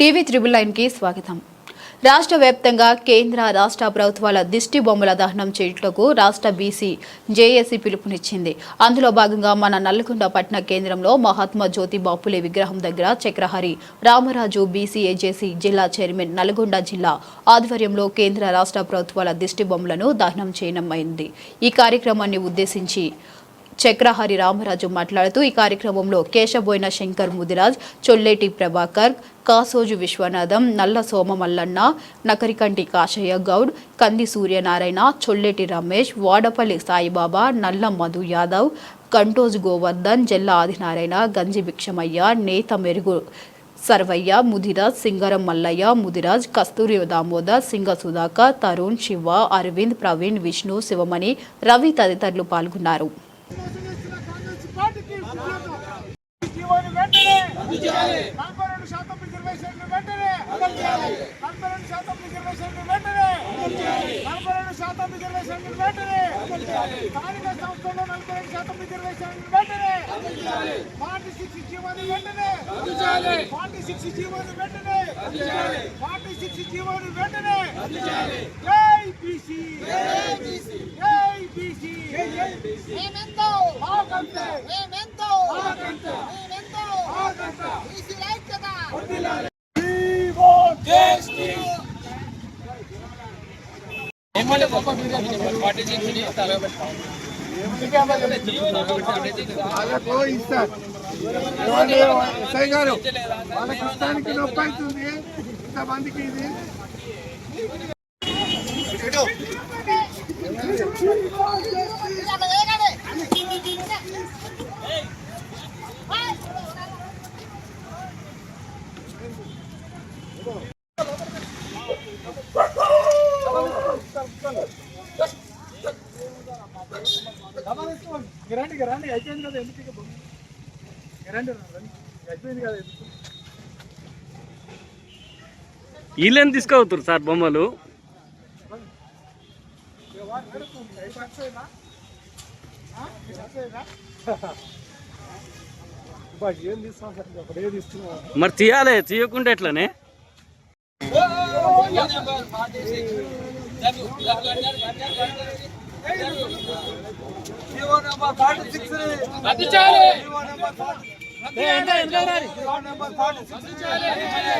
TV triple లైన్కి స్వాగతం. రాష్ట్ర వ్యాప్తంగా కేంద్ర రాష్ట్ర ప్రభుత్వాల దిష్టి బొమ్మల దహనం చేయుటకు రాష్ట్ర బీసీ జేఏసీ పిలుపునిచ్చింది. అందులో భాగంగా మన నల్లగొండ పట్టణ కేంద్రంలో మహాత్మా జ్యోతి బాపులే విగ్రహం దగ్గర చక్రహరి రామరాజు బీసీ ఏజేసీ జిల్లా చైర్మన్ నల్గొండ జిల్లా ఆధ్వర్యంలో కేంద్ర రాష్ట్ర ప్రభుత్వాల దిష్టి బొమ్మలను దహనం చేయనమైంది ఈ కార్యక్రమాన్ని ఉద్దేశించి చక్రహరి రామరాజు మాట్లాడుతూ ఈ కార్యక్రమంలో కేశబోయిన శంకర్ ముదిరాజ్ చొల్లేటి ప్రభాకర్ కాసోజు విశ్వనాథం నల్ల సోమమల్లన్న నకరికంటి కాశయ్య గౌడ్ కంది సూర్యనారాయణ చొల్లేటి రమేష్ వాడపల్లి సాయిబాబా నల్ల మధు యాదవ్ కంటోజు గోవర్ధన్ జల్ల ఆదినారాయణ గంజి భిక్షమయ్య నేత మెరుగు సర్వయ్య ముదిరాజ్ సింగరం మల్లయ్య ముదిరాజ్ కస్తూరి దామోదర్ సింగ సుధాకర్ తరుణ్ శివ అరవింద్ ప్రవీణ్ విష్ణు శివమణి రవి తదితరులు పాల్గొన్నారు మోసగిస్తున్న కాంగ్రెస్ పార్టీకి విజ్ఞప్తి. ఈ జీవోని వెంటనే నలభై రెండు శాతం రిజర్వేషన్లు వెంటనే నలభై రెండు శాతం రిజర్వేషన్లు వెంటనే నలభై రెండు శాతం రిజర్వేషన్లు వెంటనే స్థానిక సంస్థల్లో నలభై రెండు శాతం రిజర్వేషన్లు వెంటనే ఫార్టీ సిక్స్ జీవోని వెంటనే ఫార్టీ సిక్స్ జీవోని వెంటనే ఫార్టీ సిక్స్ జీవోని వెంటనే జై బీసీ జై బీసీ మేమెంతో వాళ్ళకు ఇస్తారు ఎస్ఐ గారు వాళ్ళకి ఇష్టానికి నొప్పి అవుతుంది ఇంతమందికి ఇది వేగడే రండి అయిపోయింది కదా ఎందుకు ఇక బొమ్మ? రండి రండి. అయిపోయింది కదా ఎందుకు? వీళ్ళని తీసుకుపోతారు సార్ బొమ్మలు? ఇక వాడు నడుస్తుంది. అయి పచ్చయినా?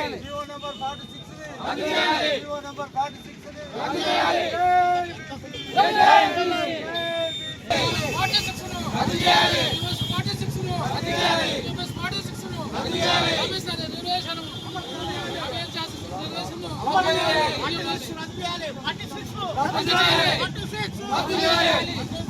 ఆ?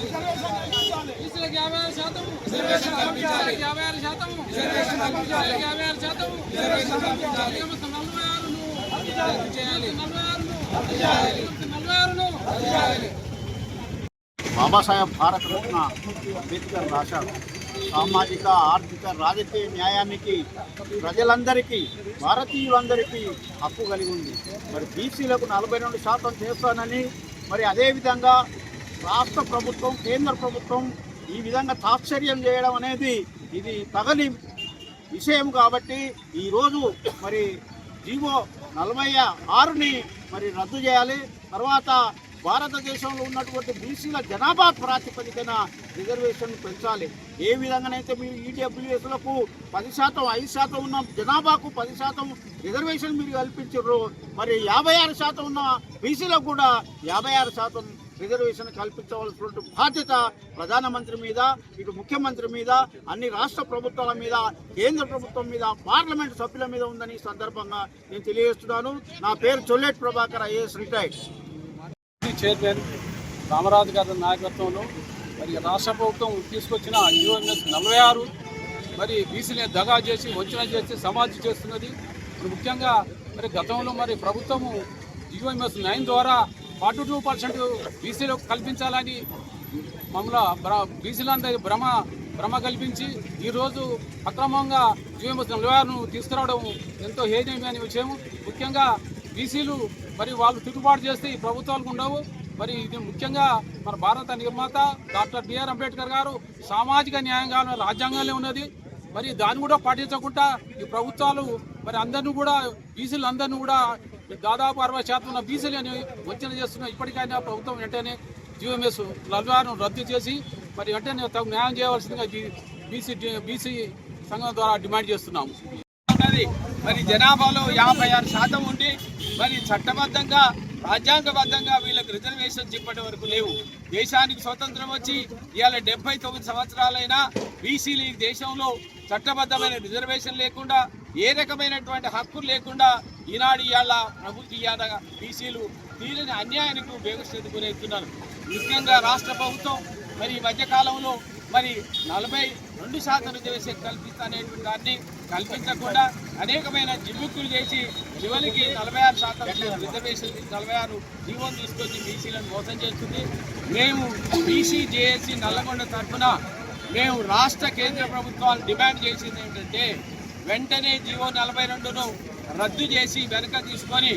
పచ్చయినా? అబ్బా, ఏం బాబాసాహెబ్ భారతరత్న అంబేద్కర్ రాశారు సామాజిక ఆర్థిక రాజకీయ న్యాయానికి ప్రజలందరికీ భారతీయులందరికీ హక్కు కలిగి ఉంది మరి బీసీలకు నలభై రెండు శాతం చేస్తానని మరి అదేవిధంగా రాష్ట్ర ప్రభుత్వం కేంద్ర ప్రభుత్వం ఈ విధంగా తాత్సర్యం చేయడం అనేది ఇది తగని విషయం కాబట్టి ఈరోజు మరి జీవో నలభై ఆరుని మరి రద్దు చేయాలి. తర్వాత భారతదేశంలో ఉన్నటువంటి బీసీల జనాభా ప్రాతిపదికన రిజర్వేషన్ పెంచాలి. ఏ విధంగానైతే మీరు ఈడబ్ల్యూఎస్లకు పది శాతం ఐదు శాతం ఉన్న జనాభాకు పది శాతం రిజర్వేషన్ మీరు కల్పించారు మరి యాభై ఆరు శాతం ఉన్న బీసీలకు కూడా యాభై ఆరు శాతం రిజర్వేషన్ కల్పించవలసినటువంటి బాధ్యత ప్రధానమంత్రి మీద ఇటు ముఖ్యమంత్రి మీద అన్ని రాష్ట్ర ప్రభుత్వాల మీద కేంద్ర ప్రభుత్వం మీద పార్లమెంట్ సభ్యుల మీద ఉందని ఈ సందర్భంగా నేను తెలియజేస్తున్నాను. నా పేరు Cholleti Prabhakar IAS retired. Chairman Ramaraju గారి నాయకత్వంలో మరి రాష్ట్ర ప్రభుత్వం తీసుకొచ్చిన యుఎంఎస్ నలభై ఆరు మరి బీసీని దగా చేసి వంచన చేసి సమాధి చేస్తున్నది. ముఖ్యంగా మరి గతంలో మరి ప్రభుత్వము యుఎంఎస్ నైన్ ద్వారా ఫార్టీ టూ పర్సెంట్ బీసీలకు కల్పించాలని మమ్మల్ని భ్ర బీసీలందరి భ్రమ భ్రమ కల్పించి ఈరోజు అక్రమంగా జీవన నిలవారును తీసుకురావడం ఎంతో హేయమైన విషయం ముఖ్యంగా బీసీలు మరి వాళ్ళు తిరుగుబాటు చేస్తే ఈ ప్రభుత్వాలకు ఉండవు. మరి ఇది ముఖ్యంగా మన భారత నిర్మాత డాక్టర్ బిఆర్ అంబేద్కర్ గారు సామాజిక న్యాయం కావాలని రాజ్యాంగంలో ఉన్నది. మరి దాన్ని కూడా పాటించకుండా ఈ ప్రభుత్వాలు మరి అందరిని కూడా బీసీలు అందరినీ కూడా దాదాపు అరవై శాతం ఉన్న బీసీలని వంచన చేస్తున్న ఇప్పటికైనా ప్రభుత్వం వెంటనే జిఎంఎస్ లల్వాను రద్దు చేసి మరి వెంటనే తగు న్యాయం చేయవలసిందిగా బీసీ బీసీ సంఘం ద్వారా డిమాండ్ చేస్తున్నాము. మరి జనాభాలో యాభై ఆరు శాతం ఉండి మరి చట్టబద్ధంగా రాజ్యాంగబద్ధంగా వీళ్ళకి రిజర్వేషన్స్ ఇప్పటి వరకు లేవు. దేశానికి స్వతంత్రం వచ్చి ఇవాళ డెబ్బై తొమ్మిది సంవత్సరాలైనా బీసీలు ఈ దేశంలో చట్టబద్ధమైన రిజర్వేషన్ లేకుండా ఏ రకమైనటువంటి హక్కులు లేకుండా ఈనాడు ఇవాళ ప్రభుత్వ ఇవాళ బీసీలు తీరని అన్యాయానికి బేగస్థితి గురవుతున్నారు. ముఖ్యంగా రాష్ట్ర ప్రభుత్వం మరి ఈ మధ్యకాలంలో మరి నలభై రెండు శాతం రిజర్వేషన్ కల్పిస్తానేటువంటి దాన్ని కల్పించకుండా అనేకమైన జిమ్మిక్కులు చేసి చివరికి నలభై ఆరు శాతం రిజర్వేషన్ నలభై ఆరు జీవోని తీసుకొచ్చి బీసీలను మోసం చేస్తుంది. మేము బీసీ జేఏసీ నల్లగొండ తరఫున మేము రాష్ట్ర కేంద్ర ప్రభుత్వాలు డిమాండ్ చేసింది ఏంటంటే వెంటనే జీవో నలభై రెండును రద్దు చేసి వెనుక తీసుకొని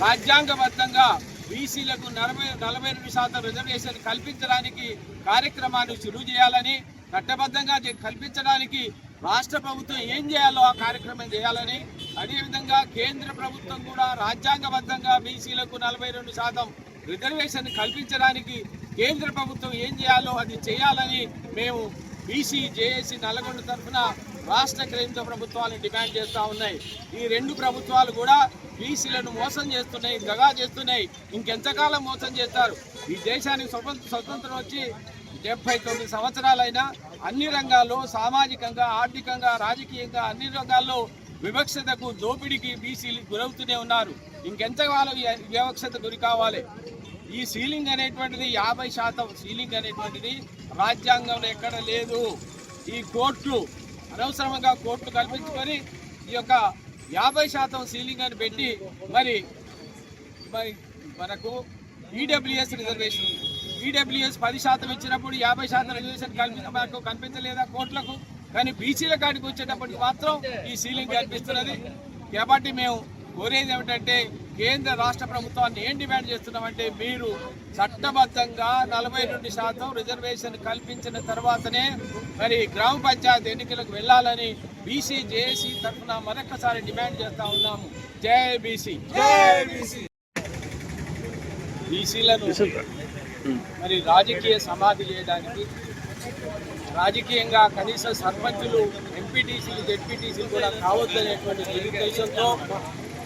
రాజ్యాంగబద్ధంగా బీసీలకు నలభై నలభై రెండు శాతం రిజర్వేషన్ కల్పించడానికి కార్యక్రమాన్ని చురువు చేయాలని చట్టబద్ధంగా కల్పించడానికి రాష్ట్ర ప్రభుత్వం ఏం చేయాలో ఆ కార్యక్రమం చేయాలని అదేవిధంగా కేంద్ర ప్రభుత్వం కూడా రాజ్యాంగబద్ధంగా బీసీలకు నలభై రెండు శాతం రిజర్వేషన్ కల్పించడానికి కేంద్ర ప్రభుత్వం ఏం చేయాలో అది చేయాలని మేము బీసీ జేఏసీ నల్గొండ తరఫున రాష్ట్ర కేంద్ర ప్రభుత్వాలను డిమాండ్ చేస్తూ ఉన్నాయి. ఈ రెండు ప్రభుత్వాలు కూడా బీసీలను మోసం చేస్తున్నాయి దగా చేస్తున్నాయి. ఇంకెంతకాలం మోసం చేస్తారు? ఈ దేశానికి స్వతంత్ర స్వతంత్రం వచ్చి డెబ్బై తొమ్మిది సంవత్సరాలైనా అన్ని రంగాల్లో సామాజికంగా ఆర్థికంగా రాజకీయంగా అన్ని రంగాల్లో వివక్షతకు దోపిడీకి బీసీలు గురవుతూనే ఉన్నారు. ఇంకెంతకాలం వివక్షత గురి కావాలి? ఈ సీలింగ్ అనేటువంటిది యాభై శాతం సీలింగ్ అనేటువంటిది రాజ్యాంగంలో ఎక్కడ లేదు. ఈ కోర్టు అనవసరంగా కోర్టు కల్పించుకొని ఈ యొక్క యాభై శాతం సీలింగ్ అని పెట్టి మరి మరి మనకు ఈడబ్ల్యూఎస్ రిజర్వేషన్ ఈడబ్ల్యూఎస్ పది శాతం ఇచ్చినప్పుడు యాభై శాతం రిజర్వేషన్ కల్పించ మనకు కనిపించలేదా కోర్టులకు? కానీ బీసీల కాడికి వచ్చేటప్పటికి మాత్రం ఈ సీలింగ్ కనిపిస్తున్నది. కాబట్టి మేము కోరేది ఏమిటంటే కేంద్ర రాష్ట్ర ప్రభుత్వాన్ని ఏం డిమాండ్ చేస్తున్నామంటే మీరు చట్టబద్ధంగా నలభై రెండు శాతం రిజర్వేషన్ కల్పించిన తర్వాతనే మరి గ్రామ పంచాయతీ ఎన్నికలకు వెళ్ళాలని బీసీ జేఏసీ తరఫున మరొకసారి డిమాండ్ చేస్తా ఉన్నాము. జై బీసీ. బీసీలను మరి రాజకీయ సమాధి చేయడానికి రాజకీయంగా కనీసం సర్పంచులు ఎంపీటీసీలు జెడ్పీటీసీలు కూడా కావద్దనేటువంటి దురుద్దేశంతో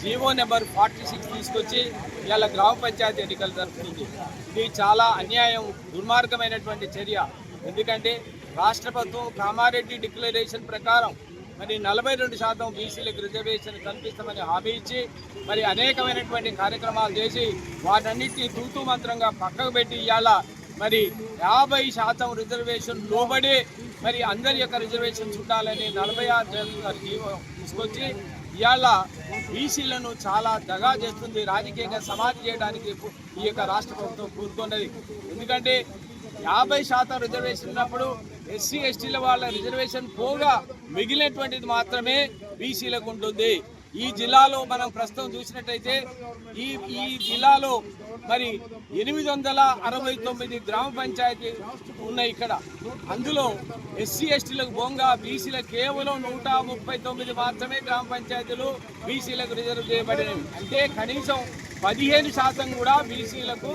జీవో నెంబర్ ఫార్టీ సిక్స్ తీసుకొచ్చి ఇవాళ గ్రామ పంచాయతీ ఎన్నికలు జరుపుతుంది ఇది చాలా అన్యాయం దుర్మార్గమైనటువంటి చర్య. ఎందుకంటే రాష్ట్ర ప్రభుత్వం కామారెడ్డి డిక్లరేషన్ ప్రకారం మరి నలభై రెండు శాతం బీసీలకు రిజర్వేషన్ కల్పిస్తామని హామీ ఇచ్చి మరి అనేకమైనటువంటి కార్యక్రమాలు చేసి వాటన్నిటిని తూతూ మంత్రంగా పక్కకు పెట్టి ఇవాళ మరి యాభై శాతం రిజర్వేషన్ లోబడి మరి అందరి యొక్క రిజర్వేషన్స్ ఉండాలని నలభై ఆరు జీవో తీసుకొచ్చి ఇవాళ బీసీలను చాలా దగా చేస్తుంది. రాజకీయంగా సమాధి చేయడానికి ఈ యొక్క రాష్ట్ర ప్రభుత్వం కూరుకున్నది ఎందుకంటే యాభై శాతం రిజర్వేషన్ ఉన్నప్పుడు ఎస్సీ ఎస్టీల వాళ్ళ రిజర్వేషన్ పోగా మిగిలినటువంటిది మాత్రమే బీసీలకు ఉంటుంది. ఈ జిల్లాలో మనం ప్రస్తుతం చూసినట్టయితే ఈ ఈ జిల్లాలో మరి ఎనిమిది వందల అరవై తొమ్మిది గ్రామ పంచాయతీ ఉన్నాయి ఇక్కడ. అందులో ఎస్సీ ఎస్టీలకు బొంగ బీసీలకు కేవలం నూట ముప్పై తొమ్మిది మాత్రమే గ్రామ పంచాయతీలు బీసీలకు రిజర్వ్ చేయబడినవి అంటే కనీసం పదిహేను శాతం కూడా బీసీలకు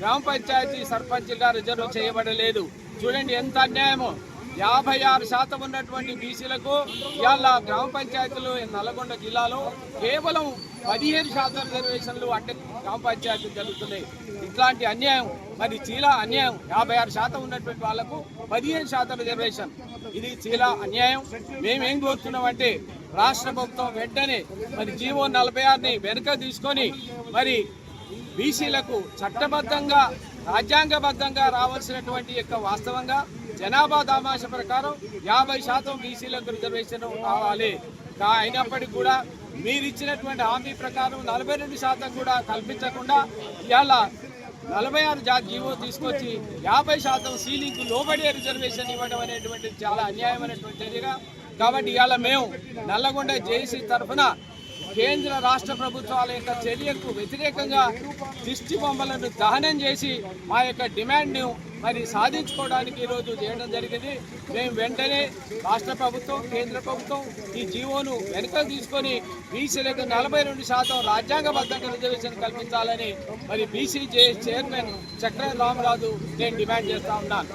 గ్రామ పంచాయతీ సర్పంచ్గా రిజర్వ్ చేయబడలేదు. చూడండి ఎంత అన్యాయమో. యాభై ఆరు శాతం ఉన్నటువంటి బీసీలకు ఇవాళ గ్రామ పంచాయతీలు నల్గొండ జిల్లాలో కేవలం పదిహేను శాతం రిజర్వేషన్లు అంటే గ్రామ పంచాయతీలు జరుగుతున్నాయి. ఇట్లాంటి అన్యాయం మరి చీలా అన్యాయం యాభై ఆరు శాతం ఉన్నటువంటి వాళ్ళకు పదిహేను శాతం రిజర్వేషన్. ఇది చీలా అన్యాయం. మేమేం కోరుతున్నామంటే రాష్ట్ర ప్రభుత్వం వెంటనే మరి జీవో నలభై ఆరుని వెనుక తీసుకొని మరి బీసీలకు చట్టబద్ధంగా రాజ్యాంగబద్ధంగా రావాల్సినటువంటి యొక్క వాస్తవంగా జనాభా దామాష ప్రకారం యాభై శాతం బీసీలకు రిజర్వేషన్ కావాలి. అయినప్పటికీ కూడా మీరు ఇచ్చినటువంటి హామీ ప్రకారం నలభై రెండు శాతం కూడా కల్పించకుండా ఇవాళ నలభై ఆరు జాతీయో జీవో తీసుకొచ్చి యాభై శాతం సీలింగ్ లోబడే రిజర్వేషన్ ఇవ్వడం అనేటువంటిది చాలా అన్యాయమైనటువంటి చర్యగా. కాబట్టి ఇవాళ మేము నల్లగొండ జేసీ తరఫున కేంద్ర రాష్ట్ర ప్రభుత్వాల యొక్క చర్యకు వ్యతిరేకంగా దిష్టి బొమ్మలను దహనం చేసి మా యొక్క డిమాండ్ను మరి సాధించుకోవడానికి ఈరోజు చేయడం జరిగింది. మేము వెంటనే రాష్ట్ర ప్రభుత్వం కేంద్ర ప్రభుత్వం ఈ జీవోను వెనుకకు తీసుకొని బీసీలకు నలభై రెండు శాతం రాజ్యాంగబద్ధంగా రిజర్వేషన్ కల్పించాలని మరి బీసీ చైర్మన్ చక్ర రామరాజు నేను డిమాండ్ చేస్తా ఉన్నాను.